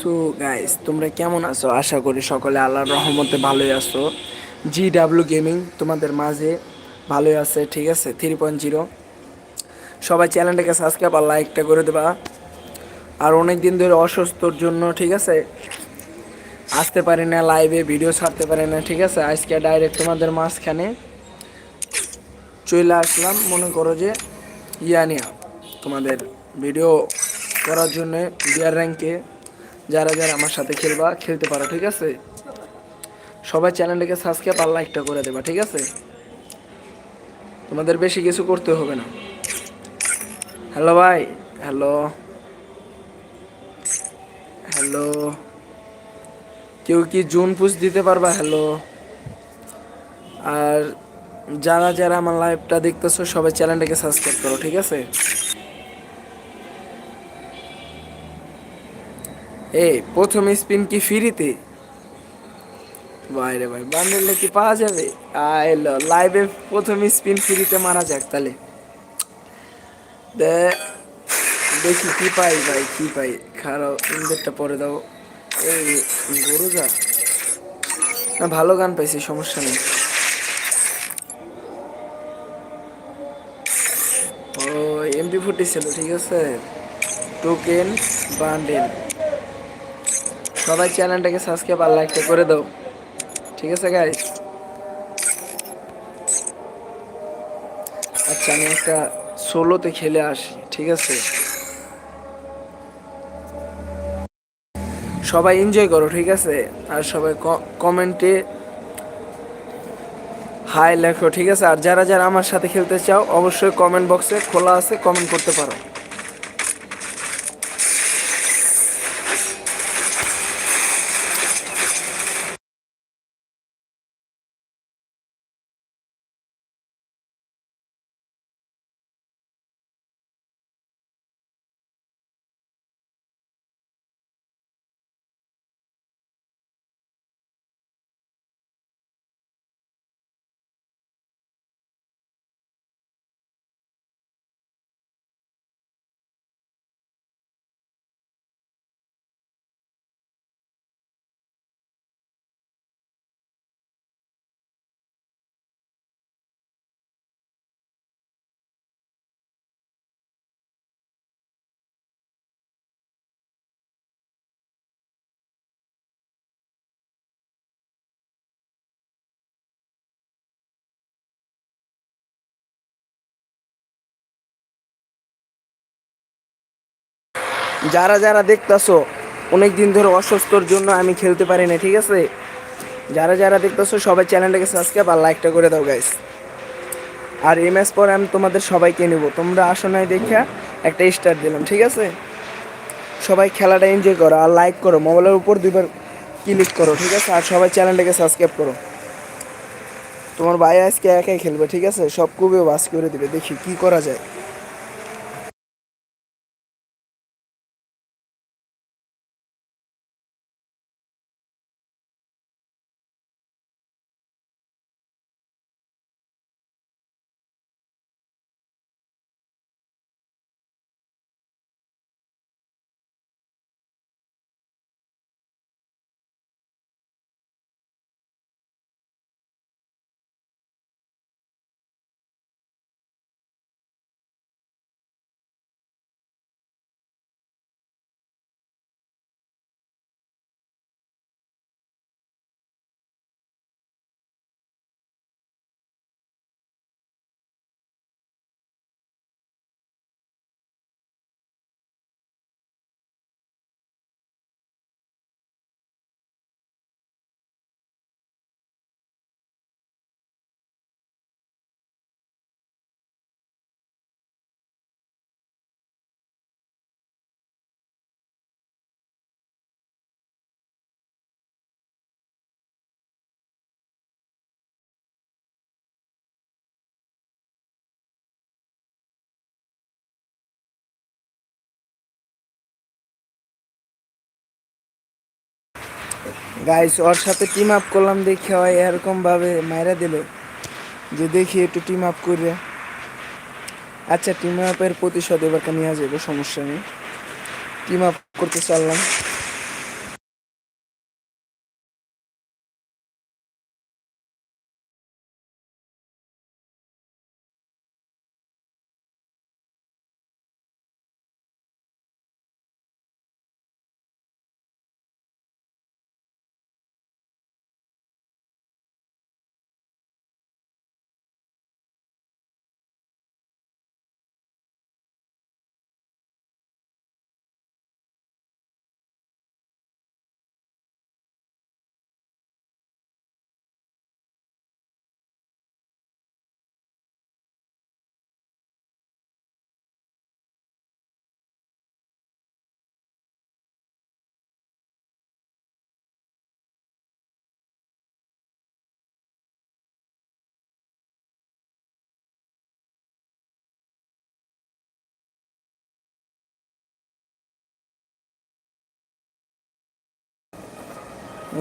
So guys তোমরা কেমন আছো? আশা করি সকলে আল্লাহর রহমতে ভালোই আছো। জি ডাব্লিউ গেমিং তোমাদের মাঝে ভালোই আছে, ঠিক আছে? থ্রি পয়েন্ট জিরো সবাই চ্যানেলটাকে সাবস্ক্রাইব আর লাইকটা করে দেবা। আর অনেক দিন ধরে অসুস্থর জন্য, ঠিক আছে? আসতে পারি না লাইভে ভিডিও ছাড়তে পারি না, ঠিক আছে? আজকে ডাইরেক্ট তোমাদের মাঝখানে চলে আসলাম। মনে করো যে ইয়ানিয়া তোমাদের ভিডিও করার জন্য বিয়ার র্যাঙ্কে যারা যারা আমার সাথে খেলবা, খেলতে পারো, ঠিক আছে? সবাই চ্যানেলটাকে সাবস্ক্রাইব আর লাইকটা করে দেবা, ঠিক আছে? তোমাদের বেশি কিছু করতে হবে না। হ্যালো ভাই? হ্যালো হ্যালো কেউ কি জুন পুষ দিতে পারবা? হ্যালো আর যারা যারা আমার লাইভটা দেখতেছো, সবাই চ্যানেলটাকে সাবস্ক্রাইব করো, ঠিক আছে? এই প্রথম স্পিন কি ফ্রিতে ভাই রে ভাই বান্ডেলটা কি পাওয়া যাবে? এলো লাইভে প্রথম স্পিন ফ্রিতে মারা যাক তাহলে। দেখি কি পাই, ভাই, কি পাই। খারাপ ইন্দেরটা পরে দাও। এই, গরু যা। না, ভালো গান পাইছি, সমস্যা নেই। ও এমপি ফুটি ছিল ঠিক আছে? টোকেন বান্ডেল সবাই চ্যানেলটাকে সাবস্ক্রাইব আর লাইকটা করে দাও। ঠিক আছে গাইস আচ্ছা আমি একটা সোলোতে খেলে আসি, ঠিক আছে? সবাই এনজয় করো, ঠিক আছে? আর সবাই কমেন্টে হাই লেখো, ঠিক আছে? আর যারা যারা আমার সাথে খেলতে চাও, অবশ্যই কমেন্ট বক্সে খোলা আছে কমেন্ট করতে পারো। যারা যারা দেখতাছো অনেক দিন ধরে অসুস্থর জন্য আমি খেলতে পারি না ঠিক আছে? যারা যারা দেখতাছো, সবাই চ্যানেলটাকে সাবস্ক্রাইব আর লাইকটা করে দাও গাইস আর এই ম্যাচ পরে আমি তোমাদের সবাইকে নেব। তোমরা আসো নাই দেখা একটা স্টার দিলাম, ঠিক আছে? সবাই খেলাটা এনজয় করো আর লাইক করো। মোবাইলের উপর দুইবার ক্লিক করো, ঠিক আছে? আর সবাই চ্যানেলটাকে সাবস্ক্রাইব করো। তোমার ভাই আজকে একাই খেলবে, ঠিক আছে? সব খুবই বাস করে দেবে। দেখি কি করা যায়। গাইস ওর সাথে টিম আপ করলাম দেখে হয় এরকমভাবে ভাবে মাইরা দিল। যে দেখি একটু টিম আপ করে। আচ্ছা টিম আপের প্রতিশোধ এবার নিয়ে যাব সমস্যা নেই। টিম আপ করতে চাললাম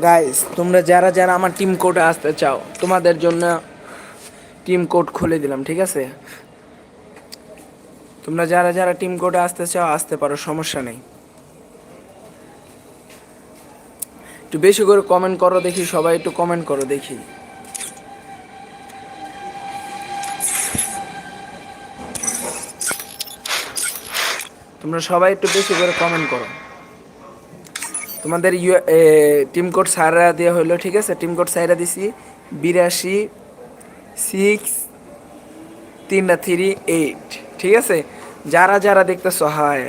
গাইস তোমরা যারা যারা আমার টিম কোডে আসতে চাও, তোমাদের জন্য টিম কোড খুলে দিলাম, ঠিক আছে? তোমরা যারা যারা টিম কোডে আসতে চাও, আসতে পারো, সমস্যা নেই। একটু বেশি করে কমেন্ট করো দেখি, সবাই একটু কমেন্ট করো দেখি। তোমরা সবাই একটু বেশি করে কমেন্ট করো। তোমাদের ইউ টিম কোড সাইরা দেওয়া হলো ঠিক আছে? টিম কোড সাইরা দিছি, বিরাশি সিক্স তিনটা থ্রি এইট ঠিক আছে? যারা যারা দেখতেছো হাই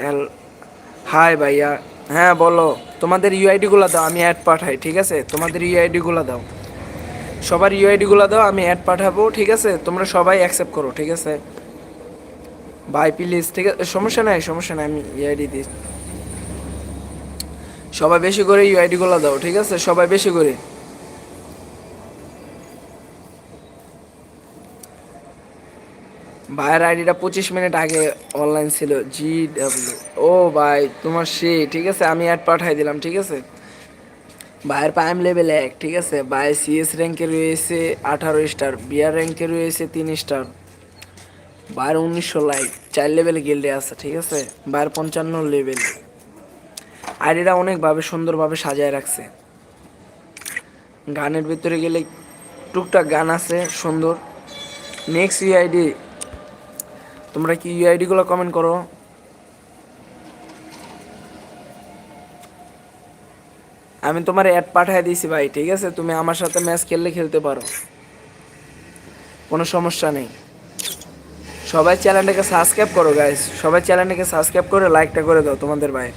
হাই ভাইয়া হ্যাঁ বলো। তোমাদের ইউআইডিগুলো দাও, আমি অ্যাড পাঠাই, ঠিক আছে? তোমাদের ইউআইডিগুলো দাও। সবার ইউআইডিগুলো দাও, আমি অ্যাড পাঠাবো, ঠিক আছে? তোমরা সবাই অ্যাকসেপ্ট করো, ঠিক আছে? বাই প্লিজ ঠিক আছে? সমস্যা নাই সমস্যা নাই, আমি ইউআইডি দিই সবাই বেশি করে ইউআইডিগুলো দাও, ঠিক আছে? সবাই বেশি করে। ভাইয়ের আইডিটা পঁচিশ মিনিট আগে অনলাইন ছিল জি ডাব্লিউ ও ভাই, তোমার সে, ঠিক আছে? আমি অ্যাড পাঠাই দিলাম, ঠিক আছে? ভাইয়ের প্রাইম লেভেল এক, ঠিক আছে? ভাই সিএস র্যাঙ্কে রয়েছে আঠারো স্টার বিআর র্যাঙ্কে রয়েছে তিন স্টার ভাইয়ের উনিশশো লাইক চার লেভেল গিল্ডে আছে, ঠিক আছে? ভাইয়ের পঞ্চান্ন লেভেল আইডিটা অনেকভাবে সুন্দরভাবে সাজায় রাখছে। গানের ভিতরে গেলে টুকটাক গান আছে, সুন্দর। নেক্সট ইউআইডি তোমরা কি ইউআইডিগুলো কমেন্ট করো? আমি তোমার অ্যাড পাঠিয়ে দিয়েছি ভাই, ঠিক আছে? তুমি আমার সাথে ম্যাচ খেললে খেলতে পারো। কোনো সমস্যা নেই। সবাই চ্যানেলটাকে সাবস্ক্রাইব করো গাইস সবাই চ্যানেলটাকে সাবস্ক্রাইব করে লাইকটা করে দাও তোমাদের ভাই।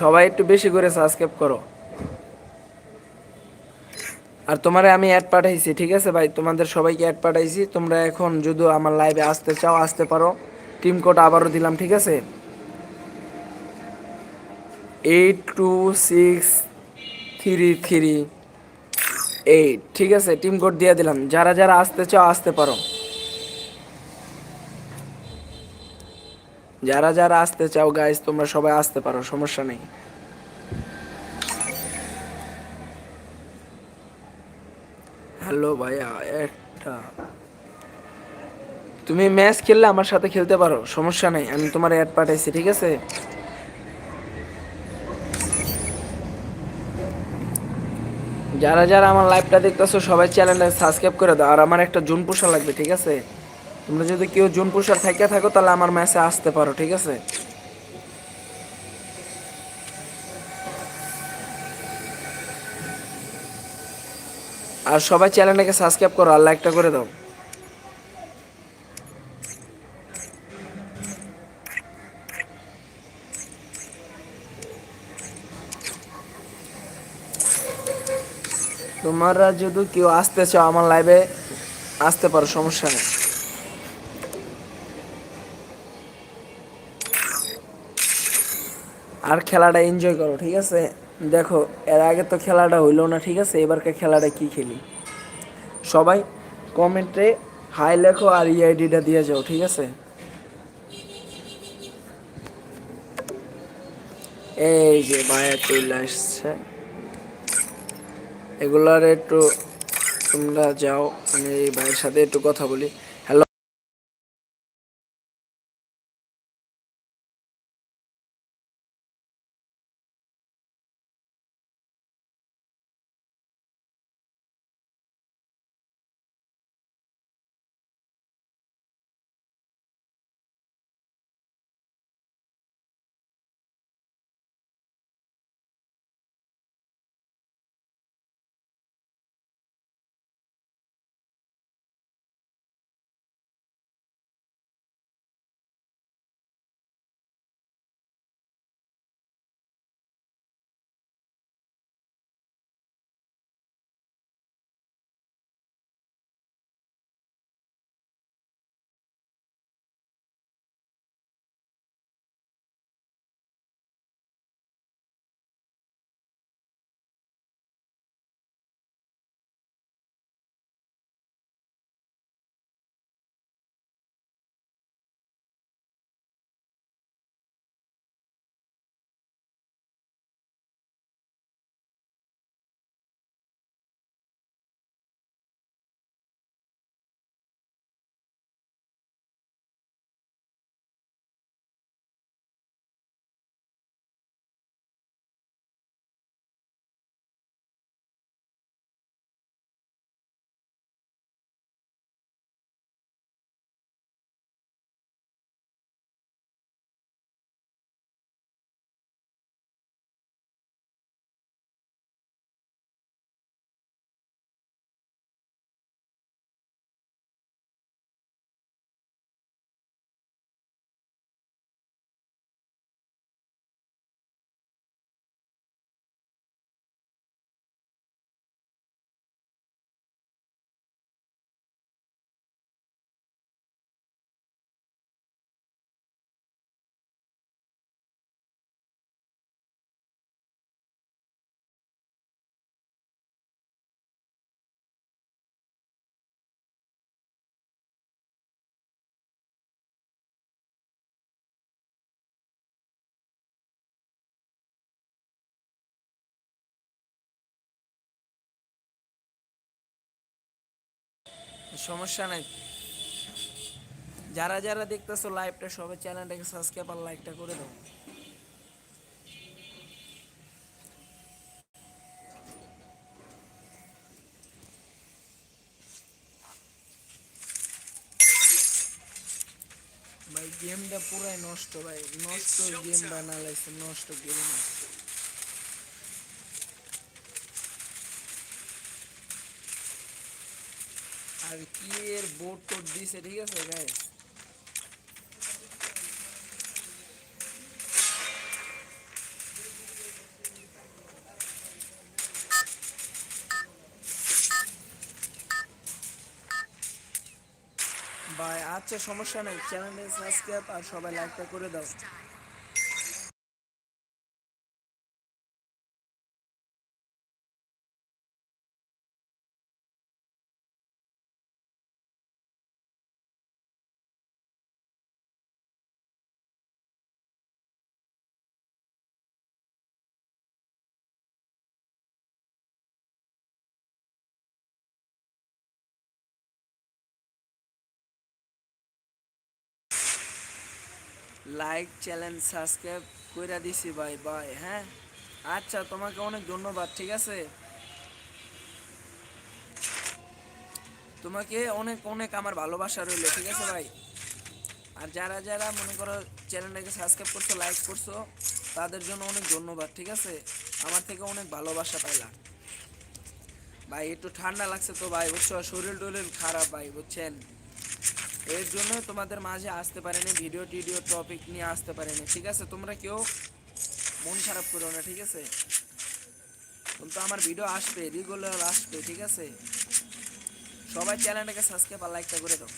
সবাই একটু বেশি করে সাবস্ক্রাইব করো। আর তোমারে আমি অ্যাড পাঠাইছি, ঠিক আছে ভাই? তোমাদের সবাইকে অ্যাড পাঠাইছি। তোমরা এখন যদি আমার লাইভে আসতে চাও, আসতে পারো। টিম কোড আবারও দিলাম, ঠিক আছে? Eight two six three three eight ঠিক আছে? টিম কোড দিয়ে দিলাম। যারা যারা আসতে চাও, আসতে পারো। যারা যারা আসতে চাও গাইজ তোমরা সবাই আসতে পারো, সমস্যা নেই। হ্যালো ভাইয়া, একটা। তুমি ম্যাচ খেললে আমার সাথে খেলতে পারো, সমস্যা নেই, আমি তোমার অ্যাড পাঠাইছি, ঠিক আছে? যারা যারা আমার লাইভটা দেখতেছো, সবাই চ্যানেলটা সাবস্ক্রাইব করে দাও, আর আমার একটা জুন পোষা লাগবে, ঠিক আছে? তোমরা যদি কেউ জুন পোষার থেকে থাকো তাহলে আমার ম্যাচে আসতে পারো, ঠিক আছে? আর সবাই চ্যানেলটাকে সাবস্ক্রাইব করো, আর লাইকটা করে দাও। তোমরা যদি কেউ আসতে চাও আমার লাইভে আসতে পারো, সমস্যা নেই। আর খেলাটা এনজয় করো, ঠিক আছে? দেখো, এর আগে তো খেলাটা হইল না, ঠিক আছে? এবারকার খেলাটা কি খেলি? সবাই কমেন্টে হাই লেখো আর ইআইডিটা দিয়ে যাও, ঠিক আছে? এই যে ভাইয়া চলে আসছে। এগুলার একটু তোমরা যাও, আমি এই ভাইয়ের সাথে একটু কথা বলি। সমস্যা নাই। যারা যারা দেখতেছো লাইভটা সবাই চ্যানেলটাকে সাবস্ক্রাইব আর লাইকটা করে দাও। ভাই গেমটা পুরাই নষ্ট ভাই। নষ্ট গেম বানালাইছে, নষ্ট গেম নষ্ট। আর কি এর বোর্ড টোট দিছে, ঠিক আছে গাইস ভাই আচ্ছা সমস্যা নেই। চ্যানেলে সাবস্ক্রাইব আর সবাই লাইকটা করে দাও। লাইক চ্যানেল সাবস্ক্রাইব কইরা দিছি ভাই ভাই হ্যাঁ? আচ্ছা তোমাকে অনেক ধন্যবাদ, ঠিক আছে? তোমাকে অনেক অনেক আমার ভালোবাসা রইল, ঠিক আছে ভাই? আর যারা যারা মনে করো চ্যানেলটাকে সাবস্ক্রাইব করছ লাইক করছ, তাদের জন্য অনেক ধন্যবাদ, ঠিক আছে? আমার থেকে অনেক ভালোবাসা পাইলাম ভাই, একটু ঠান্ডা লাগছে তো ভাই, বুঝছ? শরীর টরিল খারাপ ভাই, বুঝছেন? এর জন্য তোমাদের মাঝে আসতে পারেনি ভিডিও টিডিও টপিক নিয়ে আসতে পারেনি, ঠিক আছে? তোমরা কেউ মন খারাপ করো না, ঠিক আছে? কিন্তু আমার ভিডিও আসবে রেগুলার আসবে, ঠিক আছে? সবাই চ্যানেলটাকে সাবস্ক্রাইব আর লাইকটা করে দাও।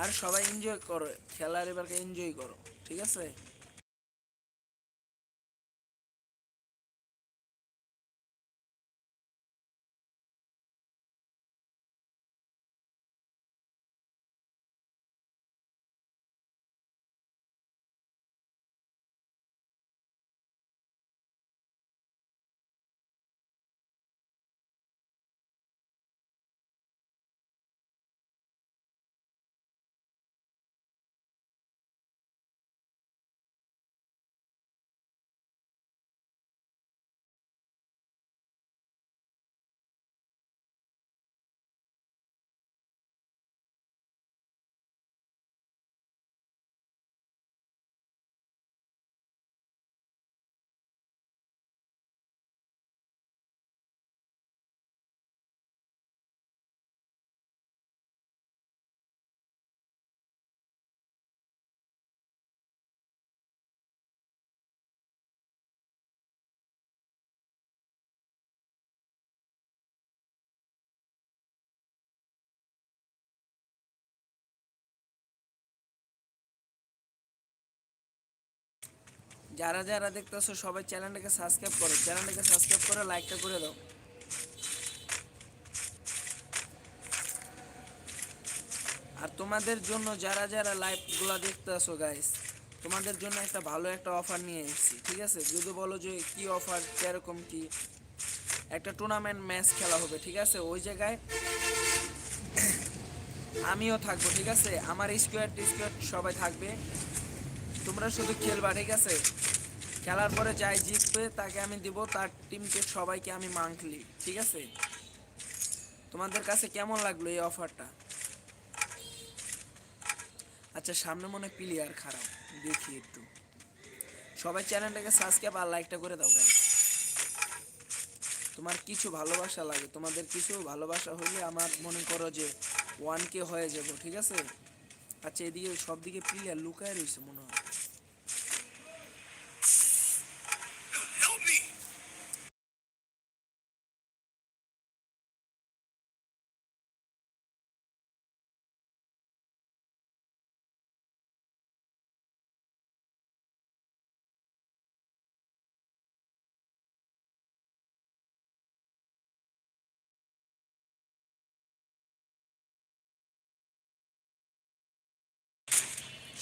আর সবাই এনজয় করো, খেলার এবারকে এনজয় করো, ঠিক আছে? যারা যারা দেখতেছো সবাই চ্যানেলটাকে সাবস্ক্রাইব করো। চ্যানেলটাকে সাবস্ক্রাইব করে লাইকটা করে দাও। আর তোমাদের জন্য যারা যারা লাইভগুলো দেখতেছো গাইস তোমাদের জন্য একটা ভালো একটা অফার নিয়ে এসেছি, ঠিক আছে? যদি বলো যে কি অফার কীরকম কি, একটা টুর্নামেন্ট ম্যাচ খেলা হবে, ঠিক আছে? ওই জায়গায় আমিও থাকব, ঠিক আছে? আমার স্কোয়ার স্কোয়ার সবাই থাকবে। তোমরা শুধু খেলবা, ঠিক আছে? খেলার পরে যাই জিতবে, তাকে আমি দিব, তার টিমকে সবাইকে আমি মান্থলি ঠিক আছে? তোমাদের কাছে কেমন লাগল এই অফারটা আচ্ছা সামনে মনে প্লেয়ার খারাপ, দেখি একটু। সবাই চ্যানেলটাকে সাবস্ক্রাইব আর লাইকটা করে দাও গাইস তোমার কিছু ভালোবাসা লাগে, তোমাদের কিছু ভালোবাসা হইলে আমার মনে করো যে ওয়ান কে হয়ে যাব, ঠিক আছে? আচ্ছা এদিকে সব দিকে প্লেয়ার লুকায় রয়েছে মনে হয়।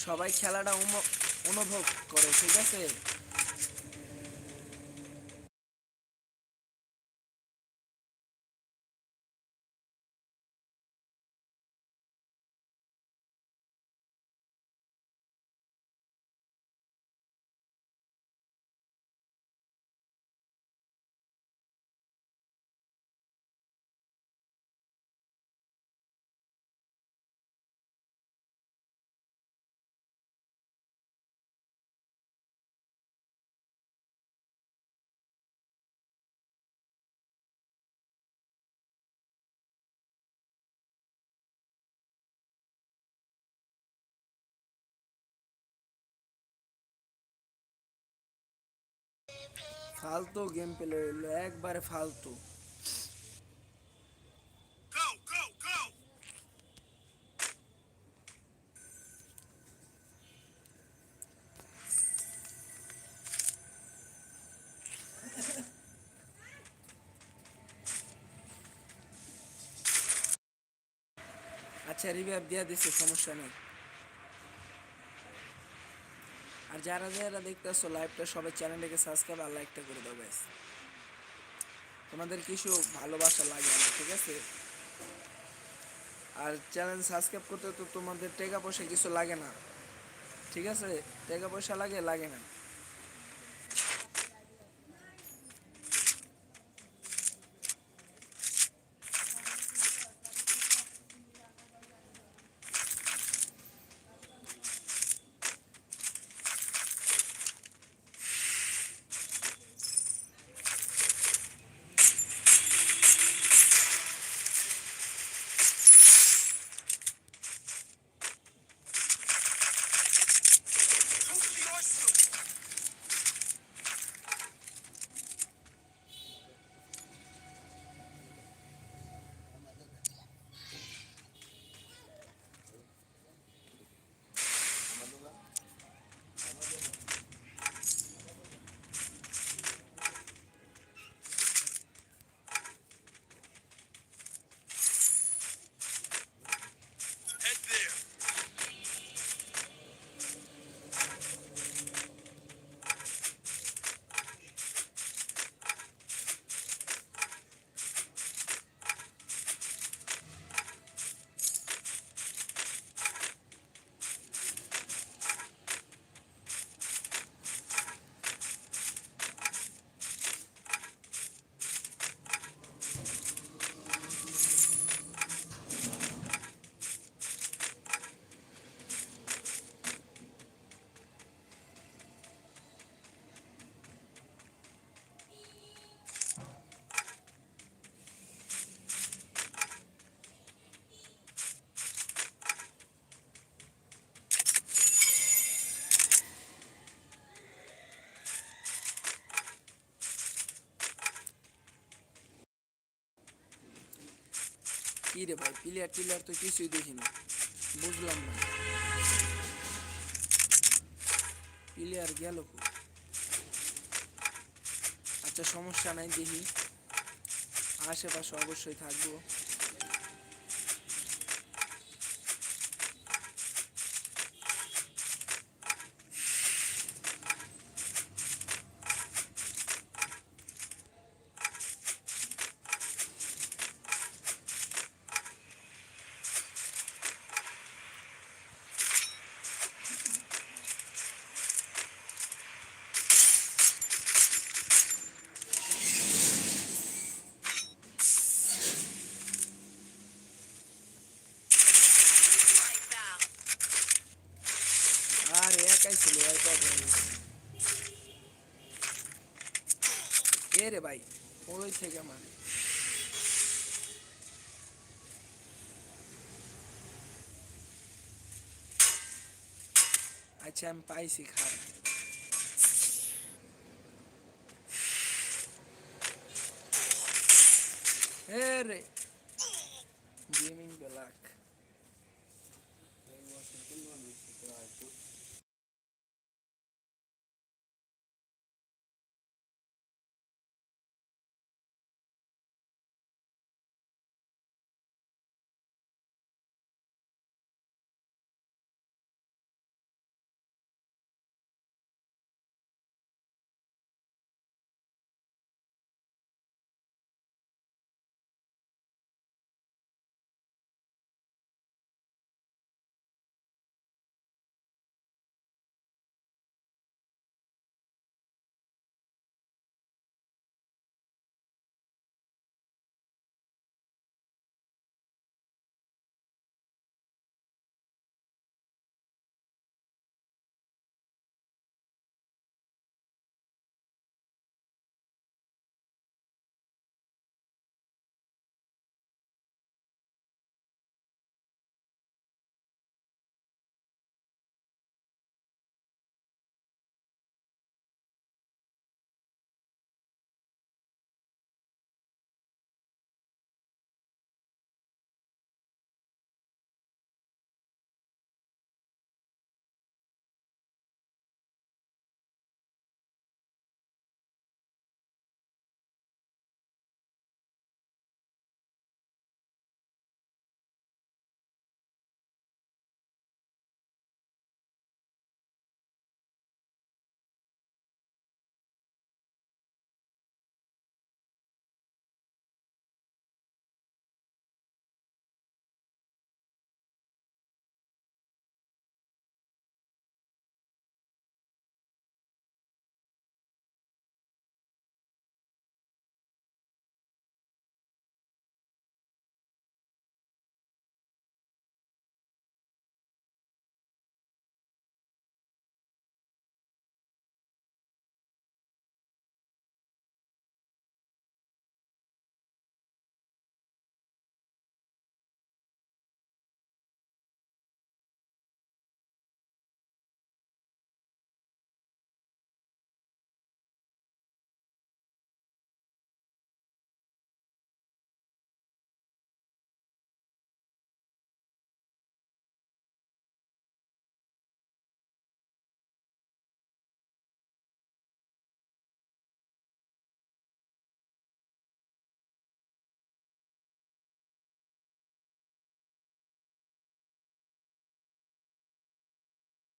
সবাই খেলাটা অনুভব করে ঠিক আছে? ফালতু গেম প্লে হইল একবারে ফালতু! আচ্ছা রিভাইভ দিয়ে দিচ্ছে সমস্যা নেই আর যারা যারা দেখতেছো লাইভটা সবাই চ্যানেলটাকে সাবস্ক্রাইব আর লাইকটা করে গাইস তোমাদের কিছু ভালোবাসা লাগে না ঠিক আছে? আর চ্যানেল সাবস্ক্রাইব করতে তো তোমাদের টাকা পয়সা কিছু লাগে না, ঠিক আছে? টাকা পয়সা লাগে লাগে না। কি রে ভাই প্লেয়ার টিলার তো কিছুই দেখি না। বুঝলাম না। প্লেয়ার গেল আচ্ছা সমস্যা নাই, দেখি। আশেপাশে অবশ্যই থাকব আর একাই ছিল একা এ রে ভাই ওই থেকে মানে আচ্ছা আমি পাইছি খারাপ এ রে গেমিং ব্ল্যাক